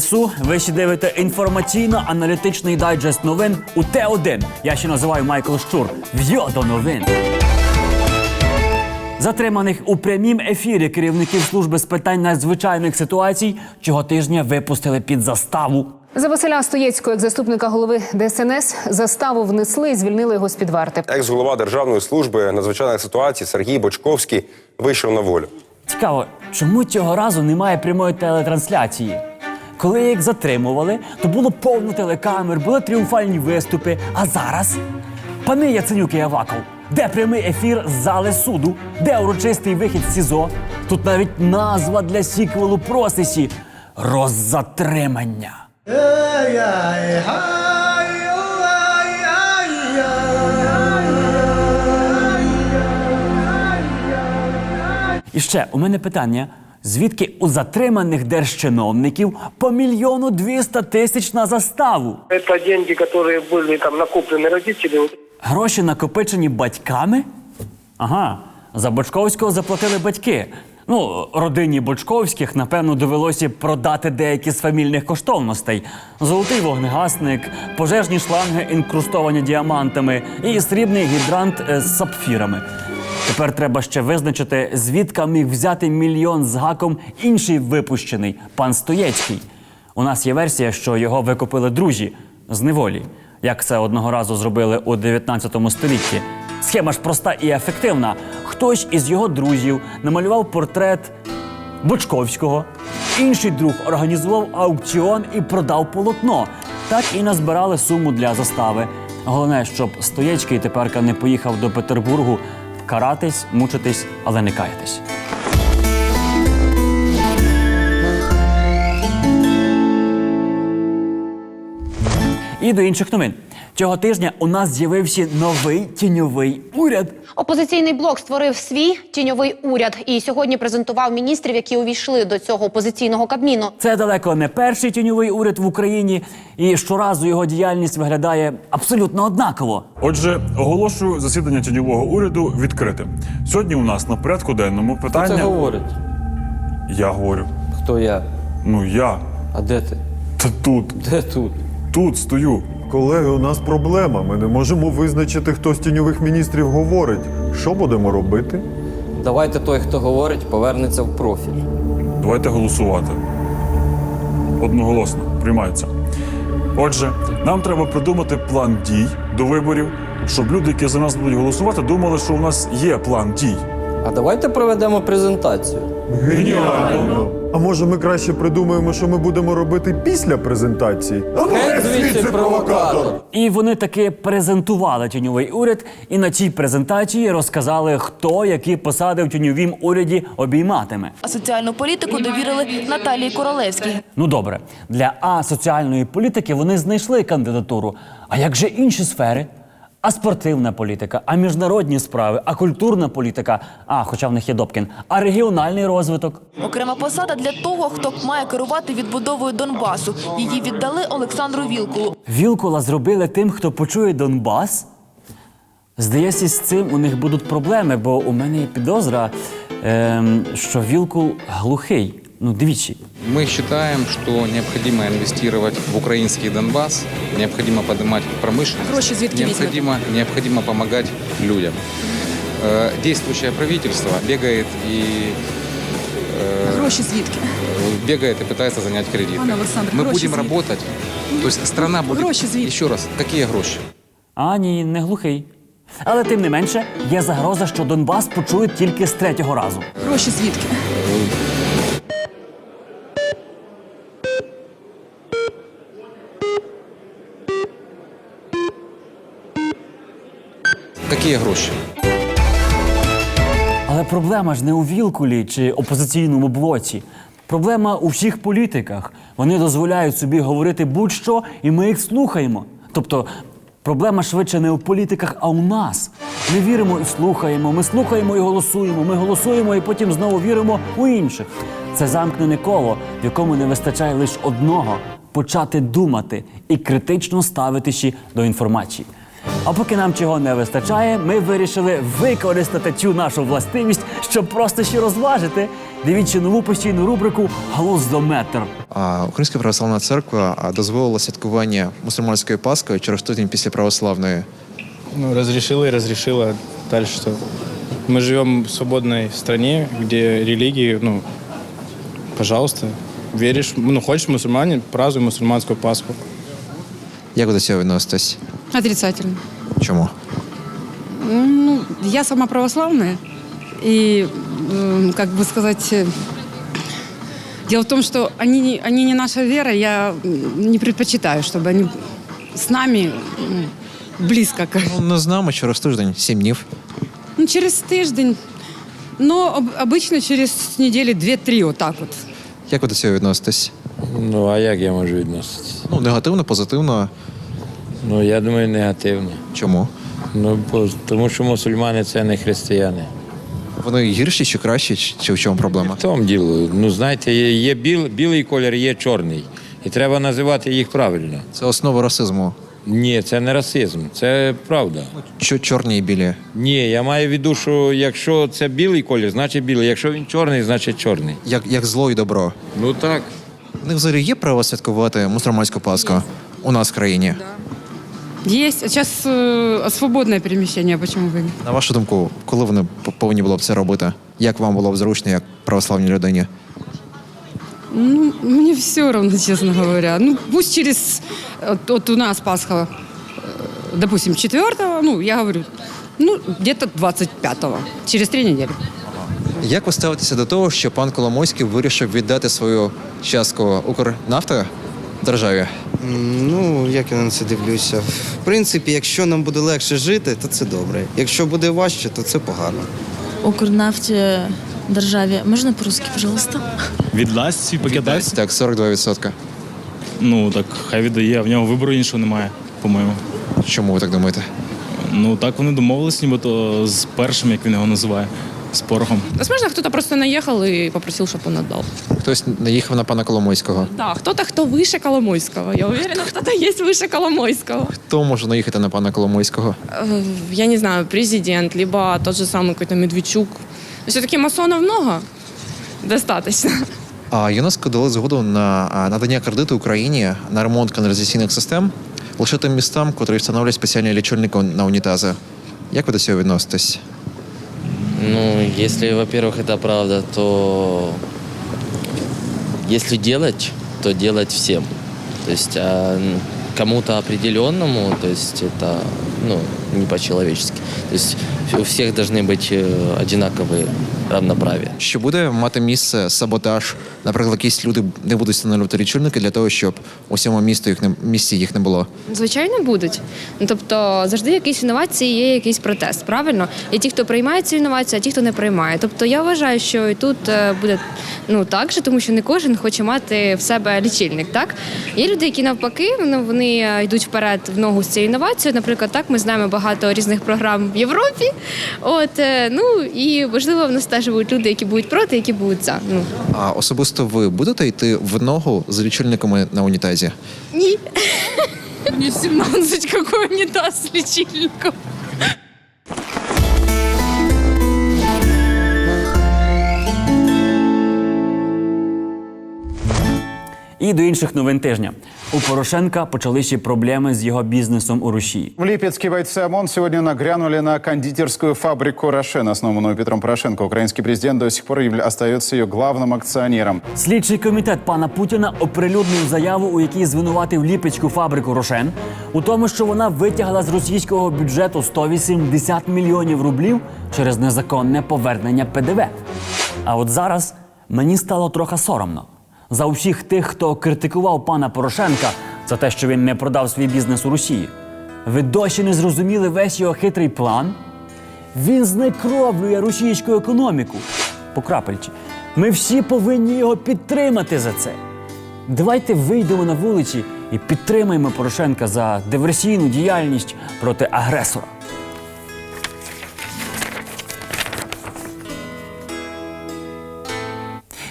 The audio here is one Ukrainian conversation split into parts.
Слава Ви ще дивите інформаційно-аналітичний дайджест новин у Т1. Я ще називаю Майкл Щур. В'йо до новин. Затриманих у прямім ефірі керівників служби з питань надзвичайних ситуацій цього тижня випустили під заставу. За Василя Стоєцького, як заступника голови ДСНС, заставу внесли і звільнили його з під варти. Екс-голова Державної служби надзвичайних ситуацій Сергій Бочковський вийшов на волю. Цікаво, чому цього разу немає прямої телетрансляції? Коли їх затримували, то було повно телекамер, були тріумфальні виступи. А зараз, пани Яценюк і Аваков, де прямий ефір з зали суду, де урочистий вихід з СІЗО? Тут навіть назва для сіквелу просесі роззатримання. І ще у мене питання: звідки у затриманих держчиновників по мільйону двіста тисяч на заставу? Это деньги, которые были там накоплены родителями. Гроші накопичені батьками? Ага, за Бочковського заплатили батьки. Ну, родині Бочковських, напевно, довелося продати деякі з фамільних коштовностей: золотий вогнегасник, пожежні шланги, інкрустовані діамантами і срібний гідрант е, з сапфірами. Тепер треба ще визначити, звідки міг взяти мільйон з гаком інший випущений пан Стоєцький. У нас є версія, що його викупили друзі з неволі, як це одного разу зробили у 19 столітті. Схема ж проста і ефективна. Хтось із його друзів намалював портрет Бочковського, інший друг організував аукціон і продав полотно. Так і назбирали суму для застави. Головне, щоб Стоєцький теперка не поїхав до Петербургу каратись, мучитись, але не каятись. І до інших новин. Цього тижня у нас з'явився новий тіньовий уряд. Опозиційний блок створив свій тіньовий уряд і сьогодні презентував міністрів, які увійшли до цього опозиційного кабміну. Це далеко не перший тіньовий уряд в Україні, і щоразу його діяльність виглядає абсолютно однаково. Отже, оголошую засідання тіньового уряду відкритим. Сьогодні у нас на порядку денному Хто питання. це говорить? Я говорю. Хто я? Ну я. А де ти? Та тут, Де тут? Тут стою. Колеги, у нас проблема. Ми не можемо визначити, хто з тіньових міністрів говорить. Що будемо робити? Давайте той, хто говорить, повернеться в профіль. Давайте голосувати. Одноголосно приймається. Отже, нам треба придумати план дій до виборів, щоб люди, які за нас будуть голосувати, думали, що у нас є план дій. А давайте проведемо презентацію. Геніально! А може ми краще придумаємо, що ми будемо робити після презентації? Геть звідси провокатор! І вони таки презентували тіньовий уряд, і на цій презентації розказали, хто які посади в тіньовім уряді обійматиме. А соціальну політику довірили Наталії Королевській. Ну добре, для асоціальної політики вони знайшли кандидатуру. А як же інші сфери? А спортивна політика, а міжнародні справи, а культурна політика, а хоча в них є Добкін, а регіональний розвиток. Окрема посада для того, хто має керувати відбудовою Донбасу. Її віддали Олександру Вілкулу. Вілкула зробили тим, хто почує Донбас. Здається, з цим у них будуть проблеми, бо у мене є підозра, ем, що Вілкул глухий Ну, двічі. Мы считаем, что необходимо инвестировать в украинский Донбасс, необходимо поднимать промышленность, необходимо, необходимо помогать людям. Э, Действующее правительство бегает и Гроші звідки? э, бегает и пытается занять кредиты. Олександр, Мы гроші будем звідки? работать, то есть страна будет... Гроші звідки? Еще раз, какие гроши? А ні, не глухий. Але тим не менше, є загроза, що Донбас почують тільки з третього разу. Гроші звідки? Какие гроши? Але проблема ж не у Вілкулі чи опозиційному блоці. Проблема у всіх політиках. Вони дозволяють собі говорити будь-що, і ми їх слухаємо. Тобто, проблема швидше не у політиках, а у нас. Ми віримо і слухаємо, ми слухаємо і голосуємо, ми голосуємо і потім знову віримо у інших. Це замкнене коло, в якому не вистачає лише одного почати думати і критично ставитися до інформації. А поки нам чого не вистачає, ми вирішили використати цю нашу властивість, щоб просто ще розважити. Дивіться нову постійну рубрику Глуздометр. Українська православна церква дозволила святкування мусульманської Пасхи через тиждень після православної. Ну, разрешила и разрешила. Дальше что? Мы живем в свободной стране, где религии, ну, пожалуйста, веришь, ну, хочешь мусульманин, празднуй мусульманскую Пасху. Як ви до цього відноситесь? Отрицательно. Чому? Ну, я сама православная. И, м, как бы сказать, э, дело в том, что они, не- они не наша вера. Я м, не предпочитаю, чтобы они с нами м, близко. как- Ну, не з нами через тиждень, сім днів. Ну, через тиждень. Но об- обычно через недели две-три вот так вот. Як ви до цього відноситесь? Ну, а як я можу відноситися? Ну, негативно, позитивно. Ну, я думаю, негативно. Чому? Ну, бо- тому що мусульмани це не християни. Вони гірші чи кращі, чи- чи в чому проблема? В тому діло. Ну, знаєте, є, є біл, білий колір, є чорний. І треба називати їх правильно. Це основа расизму. Ні, це не расизм, це правда. Що чорні і білі? Ні, я маю в виду, що якщо це білий колір, значить білий. Якщо він чорний, значить чорний. Як, як зло і добро. Ну так. У них взагалі є право святкувати мусульманську Пасху у нас в країні. Есть. А сейчас э, свободное перемещение. Почему бы? нет? На вашу думку, коли вони п- повинні було б це робити? Як вам було б зручно, як православній людині? Ну, мне все равно, честно говоря. Ну, пусть через... Вот, вот у нас Пасха, э, допустим, 4 ну, я говорю, ну, где-то 25-го, через три недели. Як ви ставитеся до того, що пан Коломойський вирішив віддати свою частку Укрнафти державі? Ну, як я на це дивлюся. В принципі, якщо нам буде легше жити, то це добре. Якщо буде важче, то це погано. Укрнафті державі. Можна по-русски, пожалуйста? Віддасть свій пакет? Так, 42%. Ну, так хай віддає, в нього вибору іншого немає, по-моєму. Чому ви так думаєте? Ну, так вони домовились, нібито з першим, як він його називає, з порохом. Возможно, кто-то просто наехал и попросил, чтобы он отдал. Хтось наїхав на пана Коломойського. Да, кто-то, кто выше Коломойского. Я уверена, кто-то есть выше Коломойского. Хто може наїхати на пана Коломойського? Э, Я не знаю, президент, либо тот же самый какой-то Медведчук. Все-таки масонов много. Достаточно. А ЮНЕСКО дали згоду на а, надання кредиту Україні на ремонт каналізаційних систем лише тим містам, котрі встановлюють спеціальні лічильники на унітази. Як ви до цього відноситесь? Ну, если, во-первых, это правда, то если делать, то делать всем. То есть а, кому-то определенному, то есть это ну, не по-человечески. То есть у всех должны быть э, одинаковые равноправия. Що буде мати місце саботаж? Наприклад, якісь люди не будуть встановлювати лічильники для того, щоб у всьому місту їх не місті їх не було. Звичайно, будуть. Ну тобто завжди якісь інновації є якийсь протест, правильно? Є ті, хто приймає цю інновацію, а ті, хто не приймає. Тобто я вважаю, що і тут е, буде ну так же, тому що не кожен хоче мати в себе лічильник. Так є люди, які навпаки, ну, вони е, йдуть вперед в ногу з цією інновацією. Наприклад, так ми знаємо багато різних програм в Європі. От е, ну і можливо, в нас теж будуть люди, які будуть проти, які будуть за. Ну А особисто ви будете йти в ногу з лічильниками на унітазі? ні. Мені 17, какой унітаз з лічильником. І до інших новин тижня. У Порошенка почалися проблеми з його бізнесом у Росії. В Липецке бойцы ОМОН сегодня нагрянули на кондитерскую фабрику «Рошен», основанную Петром Порошенко. Украинский президент до сих пор остается ее главным акционером. Слідчий комітет пана Путіна оприлюднив заяву, у якій звинуватив ліпецьку фабрику Рошен у тому, що вона витягла з російського бюджету 180 мільйонів рублів через незаконне повернення ПДВ. А от зараз мені стало трохи соромно за усіх тих, хто критикував пана Порошенка за те, що він не продав свій бізнес у Росії. Ви досі не зрозуміли весь його хитрий план? Він знекровлює російську економіку. По крапельці. Ми всі повинні його підтримати за це. Давайте вийдемо на вулиці і підтримаємо Порошенка за диверсійну діяльність проти агресора.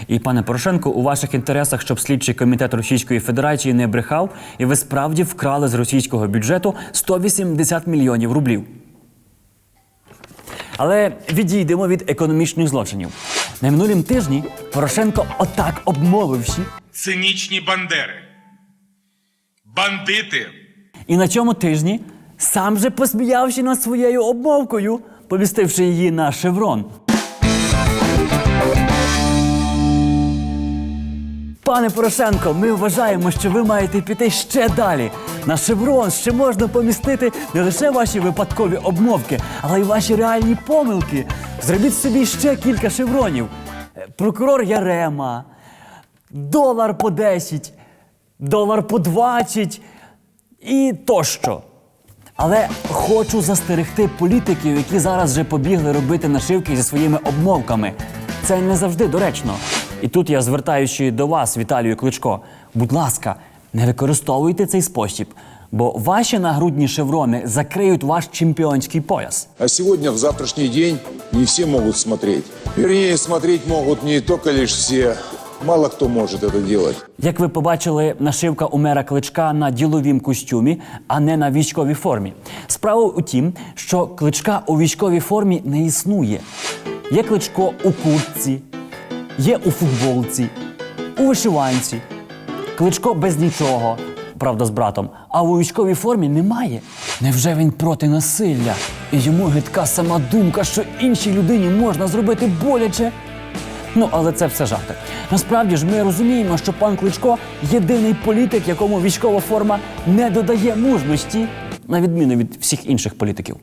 І пане Порошенко, у ваших інтересах, щоб слідчий комітет Російської Федерації не брехав, і ви справді вкрали з російського бюджету 180 мільйонів рублів. Але відійдемо від економічних злочинів. На минулім тижні Порошенко отак обмовився цинічні бандери. Бандити І на цьому тижні сам же посміявся над своєю обмовкою, помістивши її на шеврон. Пане Порошенко, ми вважаємо, що ви маєте піти ще далі. На шеврон ще можна помістити не лише ваші випадкові обмовки, але й ваші реальні помилки. Зробіть собі ще кілька шевронів. Е, Прокурор Ярема, долар по 10, долар по 20 і тощо. Але хочу застерегти політиків, які зараз вже побігли робити нашивки зі своїми обмовками. Це не завжди доречно. І тут я звертаючи до вас, Віталію Кличко, будь ласка, не використовуйте цей спосіб, бо ваші нагрудні шеврони закриють ваш чемпіонський пояс. А сегодня, в завтрашний день, не все могут смотреть. Вернее, смотреть могут не только лишь все. Мало кто может это делать. Як ви побачили, нашивка у мера кличка на діловім костюмі, а не на військовій формі. Справа у тім, що кличка у військовій формі не існує. Є кличко у куртці, є у футболці, у вишиванці. Кличко без нічого, правда, з братом, а у військовій формі немає. Невже він проти насилля? І йому гидка сама думка, що іншій людині можна зробити боляче? Ну, але це все жарти. Насправді ж ми розуміємо, що пан Кличко єдиний політик, якому військова форма не додає мужності, на відміну від всіх інших політиків.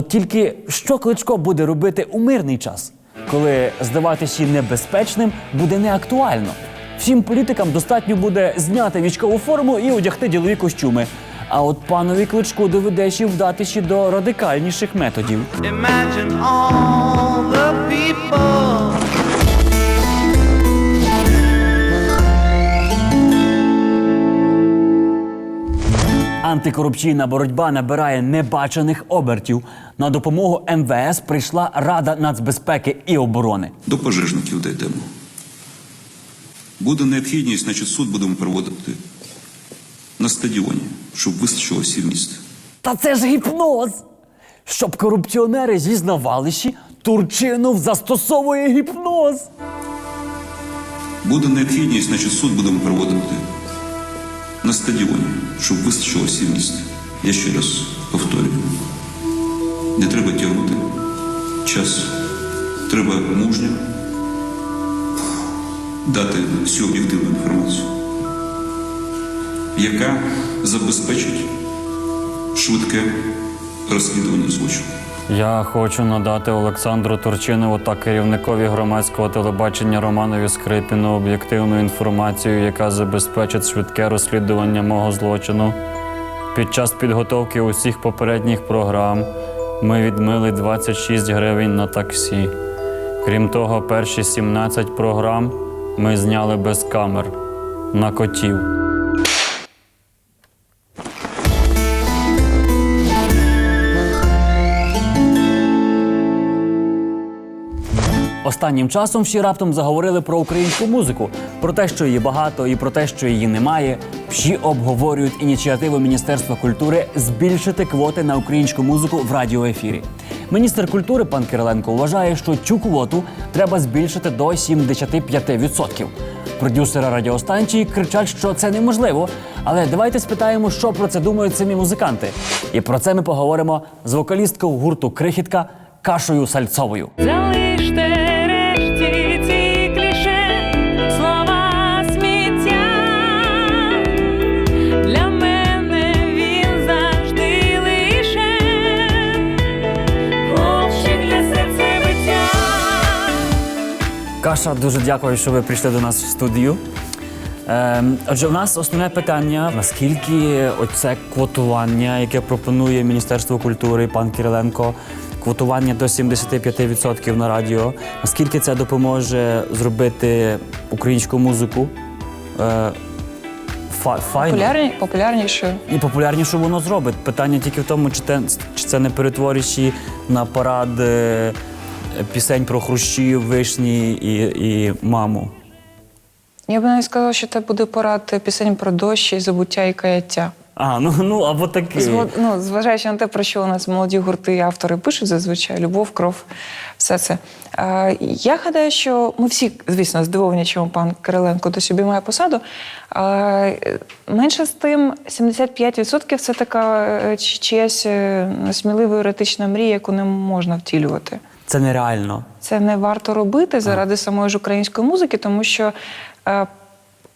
От тільки що Кличко буде робити у мирний час, коли здаватися небезпечним буде неактуально. Всім політикам достатньо буде зняти військову форму і одягти ділові костюми. А от панові Кличку доведеться вдатися до радикальніших методів. Imagine all the people. Антикорупційна боротьба набирає небачених обертів. На допомогу МВС прийшла Рада нацбезпеки і оборони. До пожежників дійдемо. Буде необхідність, значить суд будемо проводити на стадіоні, щоб вистачило всі міст. Та це ж гіпноз! Щоб корупціонери зізнавалися, Турчинов застосовує гіпноз. Буде необхідність, значить суд будемо проводити на стадіоні, щоб вистачило всі міст. Я ще раз повторюю. Не треба тягнути час. Треба мужньо дати всю об'єктивну інформацію, яка забезпечить швидке розслідування злочину. Я хочу надати Олександру Турчинову та керівникові громадського телебачення Романові Скрипіну об'єктивну інформацію, яка забезпечить швидке розслідування мого злочину. Під час підготовки усіх попередніх програм ми відмили 26 гривень на таксі. Крім того, перші 17 програм ми зняли без камер на котів. Останнім часом всі раптом заговорили про українську музику, про те, що її багато, і про те, що її немає. Всі обговорюють ініціативу Міністерства культури збільшити квоти на українську музику в радіоефірі. Міністр культури пан Кириленко вважає, що цю квоту треба збільшити до 75%. Продюсери радіостанції кричать, що це неможливо. Але давайте спитаємо, що про це думають самі музиканти. І про це ми поговоримо з вокалісткою гурту Крихітка Кашою Сальцовою. Каша, дуже дякую, що ви прийшли до нас в студію. Ем, отже, у нас основне питання: наскільки оце квотування, яке пропонує Міністерство культури пан Кириленко, квотування до 75% на радіо, наскільки це допоможе зробити українську музику е, фа- файно? Популярні, популярнішою. І популярніше воно зробить. Питання тільки в тому, чи, те, чи це не перетвориш на парад е, пісень про хрущів, вишні і, і маму. Я б навіть сказала, що це буде порад пісень про дощ і забуття і каяття. А, ну, ну або. Згод, ну, зважаючи на те, про що у нас молоді гурти і автори пишуть зазвичай, любов, кров, все це. Е, я гадаю, що ми всі, звісно, здивовані, чому пан Кириленко до собі має посаду. Е, менше з тим, 75% це така е, чи- чиясь е, смілива еретична мрія, яку не можна втілювати. Це нереально. Це не варто робити заради самої ж української музики, тому що е,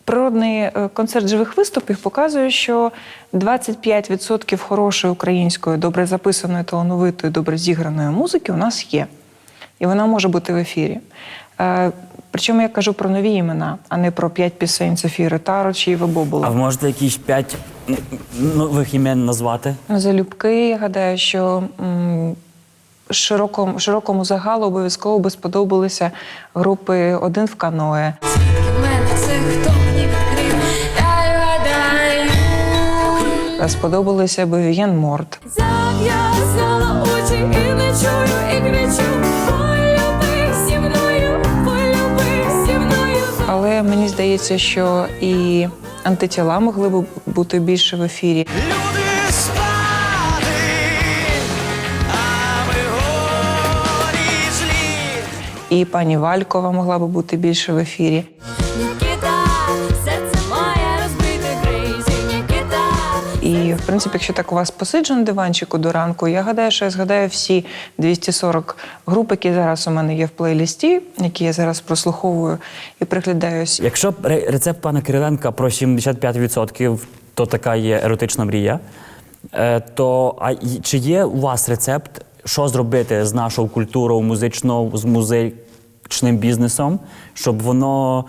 природний е, концерт живих виступів показує, що 25% хорошої української, добре записаної, талановитої, добре зіграної музики у нас є. І вона може бути в ефірі. Е, Причому я кажу про нові імена, а не про п'ять пісень Софії Ротаро чи Іви Бобола. А ви можете якісь п'ять нових імен назвати? Залюбки, я гадаю, що м, широкому, широкому загалу обов'язково би сподобалися групи Один в каное. Сподобалися би Вієн Морт. Зав'язала очі і не чую, і кричу Але мені здається, що і антитіла могли б бути більше в ефірі. І пані Валькова могла би бути більше в ефірі. Нікіта, серце має розбите крейзі Нікіта І, в принципі, якщо так у вас посиджу на диванчику до ранку, я гадаю, що я згадаю всі 240 груп, які зараз у мене є в плейлісті, які я зараз прослуховую і приглядаюсь. Якщо ре- рецепт пана Кириленка про 75%, то така є еротична мрія. е, То а й- чи є у вас рецепт, що зробити з нашою культурою музичною, з музичним бізнесом, щоб воно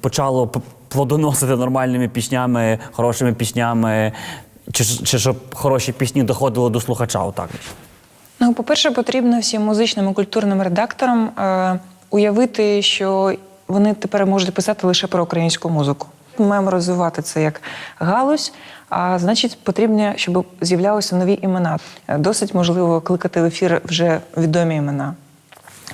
почало плодоносити нормальними піснями, хорошими піснями, чи, чи щоб хороші пісні доходили до слухача отак? Ну, по-перше, потрібно всім музичним і культурним редакторам е, уявити, що вони тепер можуть писати лише про українську музику. Ми маємо розвивати це як галузь, а значить, потрібно, щоб з'являлися нові імена. Досить можливо кликати в ефір вже відомі імена.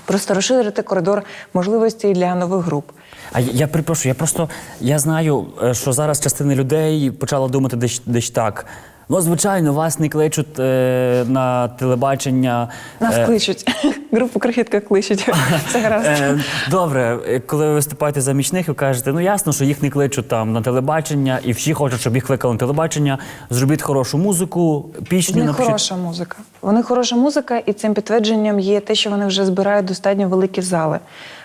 Просто розширити коридор можливостей для нових груп. А я, я припрошую, я просто я знаю, е, що зараз частина людей почала думати десь, десь так. Ну, звичайно, вас не кличуть е, на телебачення. Нас е, кличуть. Групу крихітка кличуть. Все гаразд. Е, добре, е, коли ви виступаєте замічних, ви кажете, ну ясно, що їх не кличуть там на телебачення, і всі хочуть, щоб їх кликали на телебачення. Зробіть хорошу музику, пісню них напишіть. хороша музика. Вони хороша музика, і цим підтвердженням є те, що вони вже збирають достатньо великі зали.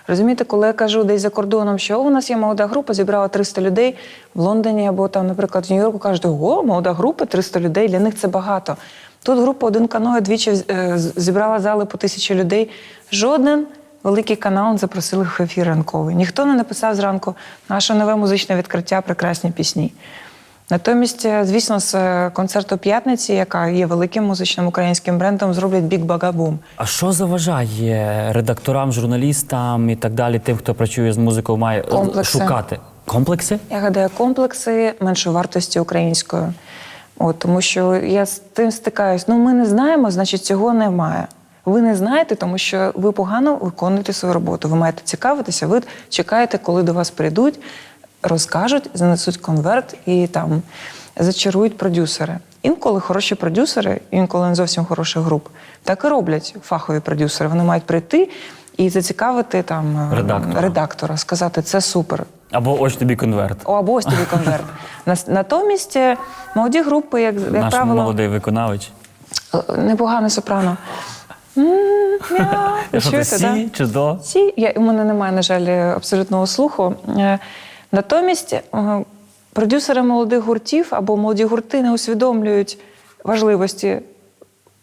Розумієте, коли я кажу десь за кордоном, що у нас є молода група, зібрала 300 людей в Лондоні або там, наприклад, в Нью-Йорку кажуть, ого, молода група, 300 людей, для них це багато. Тут група один каное двічі е, зібрала зали по тисячі людей. Жоден великий канал не запросили в ефір ранковий. Ніхто не написав зранку наше нове музичне відкриття, прекрасні пісні. Натомість, е, звісно, з е, концерту п'ятниці, яка є великим музичним українським брендом, зроблять бік багабум. А що заважає редакторам, журналістам і так далі, тим, хто працює з музикою, має Комплекси. шукати комплекси? Я гадаю, комплекси меншовартості української. От, тому що я з тим стикаюсь. Ну, ми не знаємо, значить, цього немає. Ви не знаєте, тому що ви погано виконуєте свою роботу. Ви маєте цікавитися, ви чекаєте, коли до вас прийдуть, розкажуть, занесуть конверт і там зачарують продюсери. Інколи хороші продюсери, інколи не зовсім хороших груп, так і роблять фахові продюсери. Вони мають прийти і зацікавити там е, Редактора. редактора сказати, це супер. Або ось тобі конверт. О, або ось тобі конверт. Натомість е, молоді групи, як, як Наш правило, молодий виконавець. е, непогане сопрано. Сі чи до? Сі, я, у мене немає, на жаль, абсолютного слуху. Натомість е, продюсери молодих гуртів або молоді гурти не усвідомлюють важливості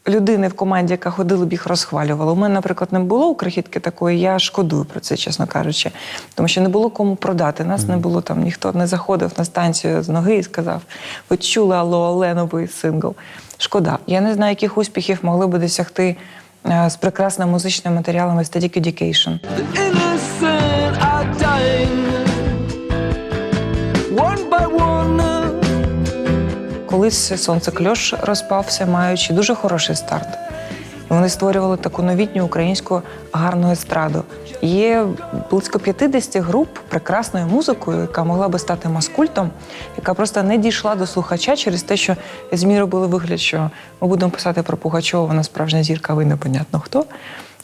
людини в команді, яка ходила б їх розхвалювала. У мене, наприклад, не було у крихітки такої, я шкодую про це, чесно кажучи. Тому що не було кому продати. Нас не було там, ніхто не заходив на станцію з ноги і сказав: ви чули алло, але новий сингл. Шкода. Я не знаю, яких успіхів могли би досягти е, з прекрасними музичними матеріалами Static Education. Innocent Колись сонце кльош розпався, маючи дуже хороший старт. Вони створювали таку новітню українську гарну естраду. Є близько 50 груп прекрасною музикою, яка могла би стати маскультом, яка просто не дійшла до слухача через те, що ЗМІ робили вигляд, що ми будемо писати про Пугачова, вона справжня зірка, ви непонятно хто.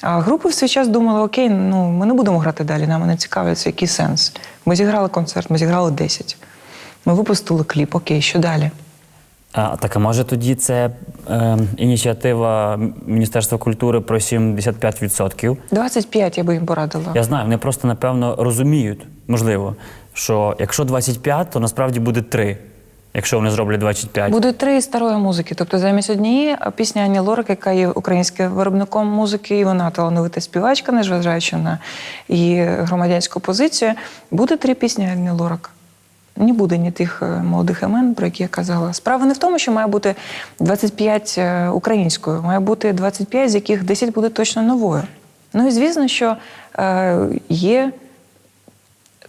А групи в свій час думали: окей, ну ми не будемо грати далі, нам не цікавиться, який сенс. Ми зіграли концерт, ми зіграли 10. Ми випустили кліп, окей, що далі? А, так а може тоді це е, ініціатива Міністерства культури про 75%? 25 я би їм порадила. Я знаю, вони просто напевно розуміють, можливо, що якщо 25, то насправді буде 3, якщо вони зроблять 25. Буде три старої музики. Тобто замість однієї пісня Ані Лорак, яка є українським виробником музики, і вона талановита співачка, незважаючи на її громадянську позицію, буде три пісні Ані Лорак. Не буде ні тих е, молодих імен, про які я казала. Справа не в тому, що має бути 25 е, українською, має бути 25, з яких 10 буде точно новою. Ну і звісно, що е, є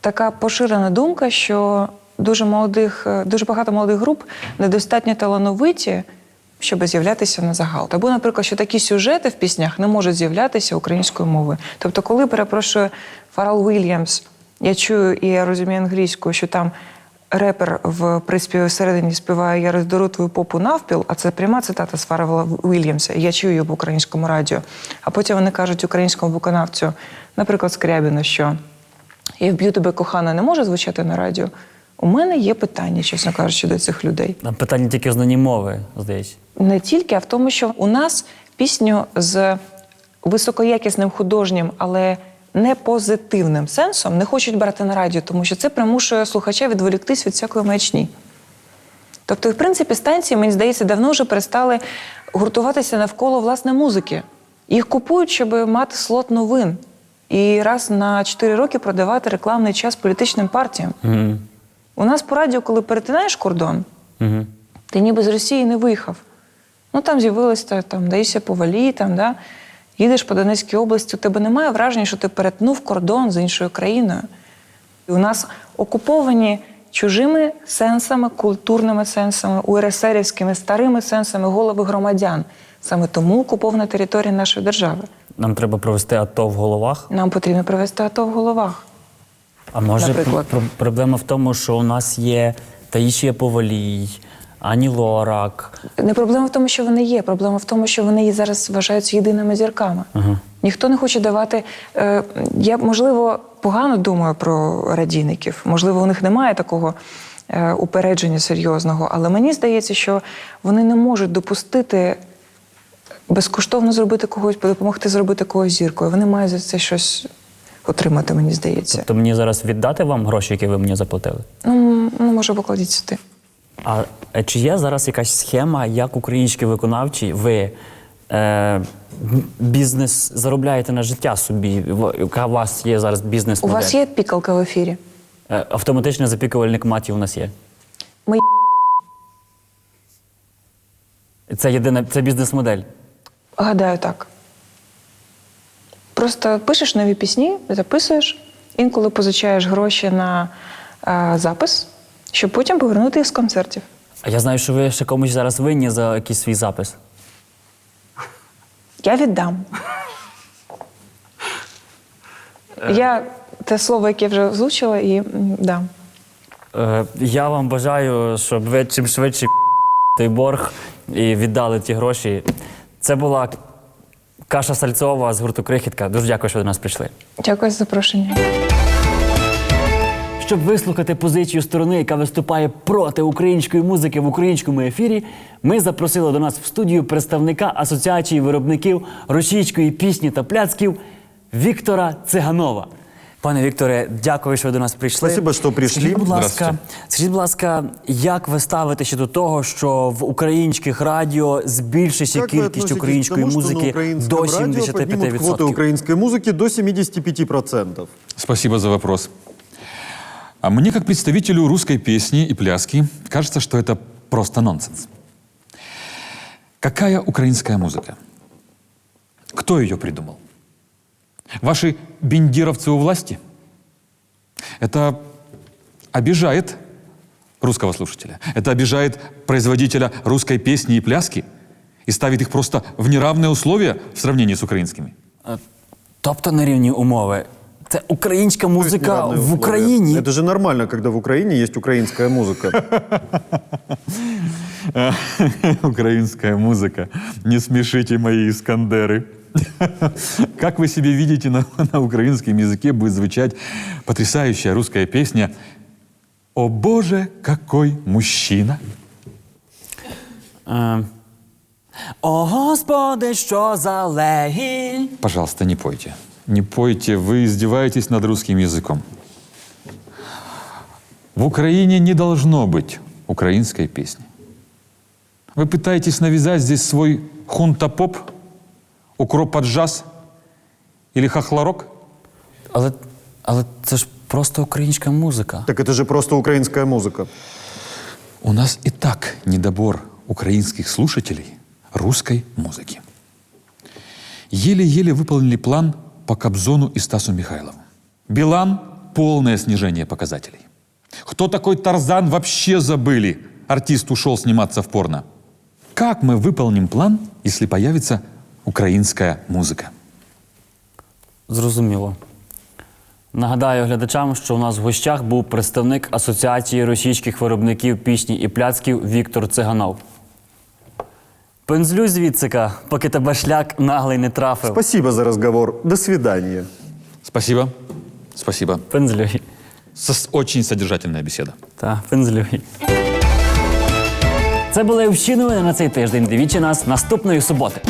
така поширена думка, що дуже молодих, е, дуже багато молодих груп недостатньо талановиті, щоб з'являтися на загал. Або, наприклад, що такі сюжети в піснях не можуть з'являтися українською мовою. Тобто, коли перепрошую Фарал Уільямс, я чую і я розумію англійською, що там репер в приспіві всередині співає Я роздеру твою попу навпіл, а це пряма цитата з Фарала Уільямса. Я чую її в українському радіо. А потім вони кажуть українському виконавцю, наприклад, Скрябіну, що я вб'ю тебе кохана не може звучати на радіо. У мене є питання, чесно кажучи, до цих людей. Питання тільки в знанні мови, здається. Не тільки, а в тому, що у нас пісню з високоякісним художнім, але не позитивним сенсом не хочуть брати на радіо, тому що це примушує слухача відволіктись від всякої маячні. Тобто, в принципі, станції, мені здається, давно вже перестали гуртуватися навколо власне музики. Їх купують, щоб мати слот новин і раз на 4 роки продавати рекламний час політичним партіям. Угу. У нас по радіо, коли перетинаєш кордон, Угу. ти ніби з Росії не виїхав. Ну там з'явилось та, там Таїсія Повалі, там, да? Їдеш по Донецькій області, у тебе немає враження, що ти перетнув кордон з іншою країною. І у нас окуповані чужими сенсами, культурними сенсами, УРСРівськими старими сенсами голови громадян. Саме тому окупована територія нашої держави. Нам треба провести АТО в головах. Нам потрібно провести АТО в головах. А може Наприклад. пр- проблема в тому, що у нас є Таїшія Повалій, Ані Лорак. Не проблема в тому, що вони є. Проблема в тому, що вони зараз вважаються єдиними зірками. Ага. Ніхто не хоче давати. Е, я, можливо, погано думаю про радійників. Можливо, у них немає такого е, упередження серйозного, але мені здається, що вони не можуть допустити безкоштовно зробити когось, допомогти зробити когось зіркою. Вони мають за це щось отримати, мені здається. Тобто мені зараз віддати вам гроші, які ви мені заплатили? Ну, ну може, покладіть сюди. А е, чи є зараз якась схема, як українські виконавчі ви е, бізнес заробляєте на життя собі? Яка у вас є зараз бізнес У вас є пікалка в ефірі? Е, Автоматичний запікувальник матів у нас є. Ми Це єдина це бізнес-модель. Гадаю, так. Просто пишеш нові пісні, записуєш, інколи позичаєш гроші на е, запис, щоб потім повернути їх з концертів. А я знаю, що ви ще комусь зараз винні за якийсь свій запис. Я віддам. Я те слово, яке вже озвучила, і дам. Е, я вам бажаю, щоб ви чим швидше той борг і віддали ті гроші. Це була Каша Сальцова з гурту Крихітка. Дуже дякую, що до нас прийшли. Дякую за запрошення. Щоб вислухати позицію сторони, яка виступає проти української музики в українському ефірі, ми запросили до нас в студію представника Асоціації виробників російської пісні та пляцків Віктора Циганова. Пане Вікторе, дякую, що ви до нас прийшли. Спасибо, що прийшли. Скажіть, будь ласка, Здравствуйте. скажіть, будь ласка, як ви ставитеся до того, що в українських радіо збільшиться Как вы кількість относитесь української к тому, что на музики украинском до радио поднимут квоты 75%? украинской музыки до 75%? Спасибо за вопрос. А мне, как представителю русской песни и пляски, кажется, что это просто нонсенс. Какая украинская музыка? Кто ее придумал? Ваши бендеровцы у власти? Это обижает русского слушателя. Это обижает производителя русской песни и пляски. и ставит их просто в неравные условия в сравнении с украинскими. Тобто нерівні умови. Це українська музика Неравные в условия. Україні. Это же нормально, когда в Украине есть украинская музыка. Украинская музыка. Не смешите мои Искандеры. Как вы себе видите, на, на украинском языке будет звучать потрясающая русская песня «О Боже, какой мужчина!» Е, О, Господи, що за легінь. Пожалуйста, не пойте. Не пойте, вы издеваетесь над русским языком. В Украине не должно быть украинской песни. Вы пытаетесь навязать здесь свой хунта-поп, укроп-джаз или хохлорок? Але, але це ж просто українська музика. Так это же просто украинская музыка. У нас и так недобор украинских слушателей русской музыки. Еле-еле выполнили план по Кобзону и Стасу Михайлову. Билан – полное снижение показателей. Кто такой Тарзан, вообще забыли. Артист ушел сниматься в порно. Как мы выполним план, если появится украинская музыка? Зрозуміло. Нагадаю глядачам, що у нас в гостях був представник Асоціації російських виробників пісні і пляцків Віктор Циганов. Пензлю звідсика, поки тебе шлях наглий не трафив. Спасибо за разговор. До свидания. Спасибо. Спасибо. Пензлюй. Сос- Очень содержательная беседа. Та, пензлюй. Це були всі новини на цей тиждень. Дивіться нас наступної суботи.